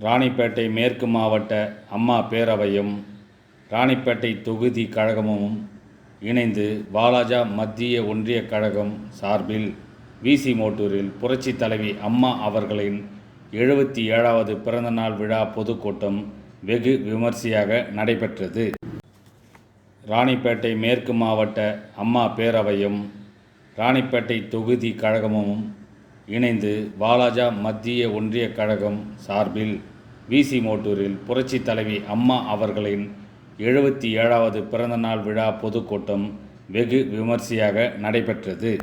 ராணிப்பேட்டை மேற்கு மாவட்ட அம்மா பேரவையும் ராணிப்பேட்டை தொகுதி கழகமும் இணைந்து பாலாஜா மத்திய ஒன்றிய கழகம் சார்பில் விசி மோட்டூரில் புரட்சித் தலைவி அம்மா அவர்களின் எழுபத்தி ஏழாவது பிறந்தநாள் விழா பொதுக்கூட்டம் வெகு விமர்சையாக நடைபெற்றது. ராணிப்பேட்டை மேற்கு மாவட்ட அம்மா பேரவையும் ராணிப்பேட்டை தொகுதி கழகமும் இணைந்து வாலாஜா மத்திய ஒன்றிய கழகம் சார்பில் விசி மோட்டூரில் புரட்சி தலைவி அம்மா அவர்களின் எழுபத்தி ஏழாவது பிறந்தநாள் விழா பொதுக்கூட்டம் வெகு விமர்சையாக நடைபெற்றது.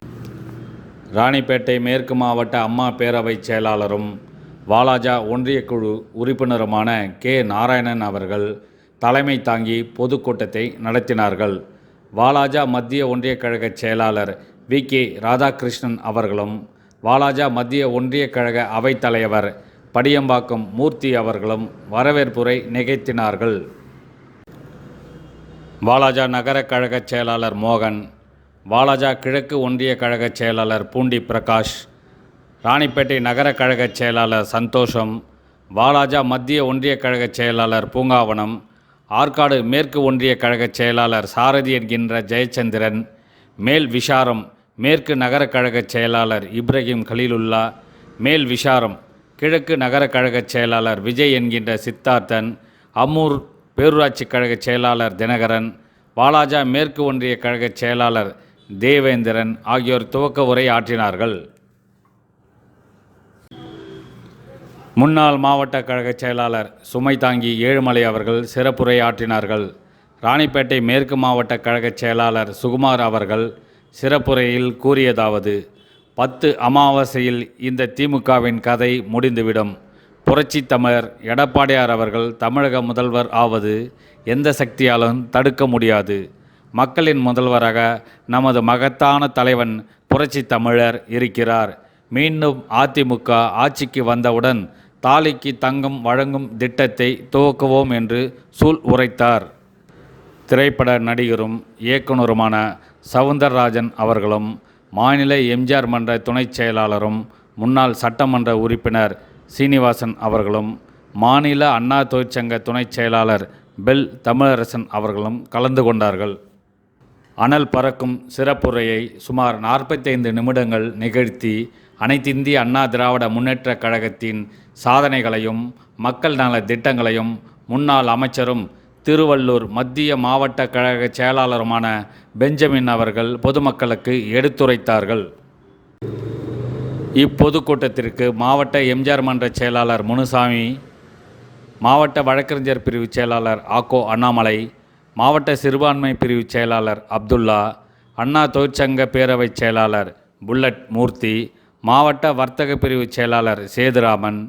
ராணிப்பேட்டை மேற்கு மாவட்ட அம்மா பேரவைச் செயலாளரும் வாலாஜா ஒன்றிய குழு உறுப்பினருமான கே. நாராயணன் அவர்கள் தலைமை தாங்கி பொதுக்கூட்டத்தை நடத்தினார்கள். வாலாஜா மத்திய ஒன்றிய கழக செயலாளர் வி. கே. ராதாகிருஷ்ணன் அவர்களும் வாலாஜா மத்திய ஒன்றிய கழக அவைத்தலைவர் படியம்பாக்கம் மூர்த்தி அவர்களும் வரவேற்புரை நிகழ்த்தினார்கள். வாலாஜா நகர கழக செயலாளர் மோகன் வாலாஜா கிழக்கு ஒன்றிய கழக செயலாளர் பூண்டி பிரகாஷ் ராணிப்பேட்டை நகர கழக செயலாளர் சந்தோஷம் வாலாஜா மத்திய ஒன்றிய கழக செயலாளர் பூங்காவனம் ஆற்காடு மேற்கு ஒன்றிய கழக செயலாளர் சாரதி என்கின்ற ஜெயச்சந்திரன் மேல் விஷாரம் மேற்கு நகர கழக செயலாளர் இப்ராஹிம் கலீலுல்லா மேல் விஷாரம் கிழக்கு நகர கழக செயலாளர் விஜய் என்கின்ற சித்தார்த்தன் அம்மூர் பேரூராட்சி கழக செயலாளர் தினகரன் வாலாஜா மேற்கு ஒன்றிய கழக செயலாளர் தேவேந்திரன் ஆகியோர் துவக்க உரை ஆற்றினார்கள். முன்னாள் மாவட்ட கழக செயலாளர் சுமை தாங்கி ஏழுமலை அவர்கள் சிறப்புரை ஆற்றினார்கள். ராணிப்பேட்டை மேற்கு மாவட்ட கழக செயலாளர் சுகுமார் அவர்கள் சிறப்புரையில் கூறியதாவது பத்து அமாவாசையில் இந்த திமுகவின் கதை முடிந்துவிடும். புரட்சி தமிழர் எடப்பாடியார் அவர்கள் தமிழக முதல்வர் ஆவது எந்த சக்தியாலும் தடுக்க முடியாது. மக்களின் முதல்வராக நமது மகத்தான தலைவன் புரட்சி தமிழர் இருக்கிறார். மீண்டும் அதிமுக ஆட்சிக்கு வந்தவுடன் தாலிக்கு தங்கம் வழங்கும் திட்டத்தை துவக்குவோம் என்று சூள் உரைத்தார். திரைப்பட நடிகரும் இயக்குனருமான சவுந்தரராஜன் அவர்களும் மாநில எம்ஜிஆர் மன்ற துணைச் செயலாளரும் முன்னாள் சட்டமன்ற உறுப்பினர் சீனிவாசன் அவர்களும் மாநில அண்ணா தொழிற்சங்க துணைச் செயலாளர் பெல் தமிழரசன் அவர்களும் கலந்து கொண்டார்கள். அனல் பறக்கும் சிறப்புரையை சுமார் நாற்பத்தைந்து நிமிடங்கள் நிகழ்த்தி அனைத்திந்திய அண்ணா திராவிட முன்னேற்றக் கழகத்தின் சாதனைகளையும் மக்கள் நல திட்டங்களையும் முன்னாள் அமைச்சரும் திருவள்ளூர் மத்திய மாவட்ட கழக செயலாளருமான பெஞ்சமின் அவர்கள் பொதுமக்களுக்கு எடுத்துரைத்தார்கள். இப்பொதுக்கூட்டத்திற்கு மாவட்ட எம்ஜிஆர் மன்ற செயலாளர் முனுசாமி மாவட்ட வழக்கறிஞர் பிரிவு செயலாளர் ஆக்கோ அண்ணாமலை மாவட்ட சிறுபான்மை பிரிவு செயலாளர் அப்துல்லா அண்ணா தொழிற்சங்க பேரவைச் செயலாளர் புல்லட் மூர்த்தி மாவட்ட வர்த்தக பிரிவு செயலாளர் சேதுராமன்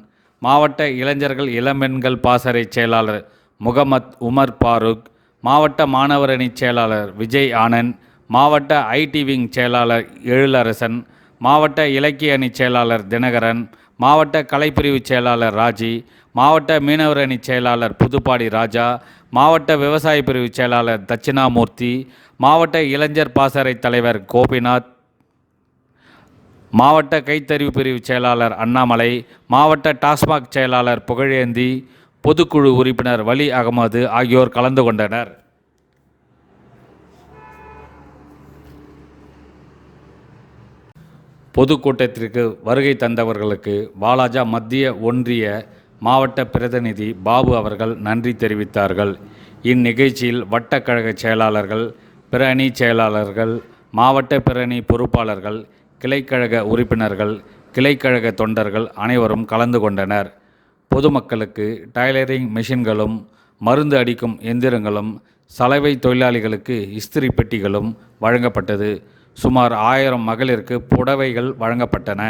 மாவட்ட இளைஞர்கள் இளம்பெண்கள் பாசறை செயலாளர் முகமத் உமர் பாருக் மாவட்ட மாணவரணி செயலாளர் விஜய் ஆனந்த் மாவட்ட ஐடி விங் செயலாளர் எழிலரசன் மாவட்ட இலக்கிய அணி செயலாளர் தினகரன் மாவட்ட கலைப்பிரிவு செயலாளர் ராஜி மாவட்ட மீனவர் அணி செயலாளர் புதுப்பாடி ராஜா மாவட்ட விவசாய பிரிவு செயலாளர் தட்சிணாமூர்த்தி மாவட்ட இளைஞர் பாசறை தலைவர் கோபிநாத் மாவட்ட கைத்தறிவு பிரிவு செயலாளர் அண்ணாமலை மாவட்ட டாஸ்மாக் செயலாளர் புகழேந்தி பொதுக்குழு உறுப்பினர் வலி அகமது ஆகியோர் கலந்து கொண்டனர். பொதுக்கூட்டத்திற்கு வருகை தந்தவர்களுக்கு வாலாஜா மத்திய ஒன்றிய மாவட்ட பிரதிநிதி பாபு அவர்கள் நன்றி தெரிவித்தார்கள். இந்நிகழ்ச்சியில் வட்டக்கழக செயலாளர்கள் பிரணி செயலாளர்கள் மாவட்ட பிரணி பொறுப்பாளர்கள் கிளைக்கழக உறுப்பினர்கள் கிளைக்கழக தொண்டர்கள் அனைவரும் கலந்து கொண்டனர். பொதுமக்களுக்கு டைலரிங் மெஷின்களும் மருந்து அடிக்கும் எந்திரங்களும் சலவை தொழிலாளிகளுக்கு இஸ்திரி பெட்டிகளும் வழங்கப்பட்டது. சுமார் ஆயிரம் மகளிருக்கு புடவைகள் வழங்கப்பட்டன.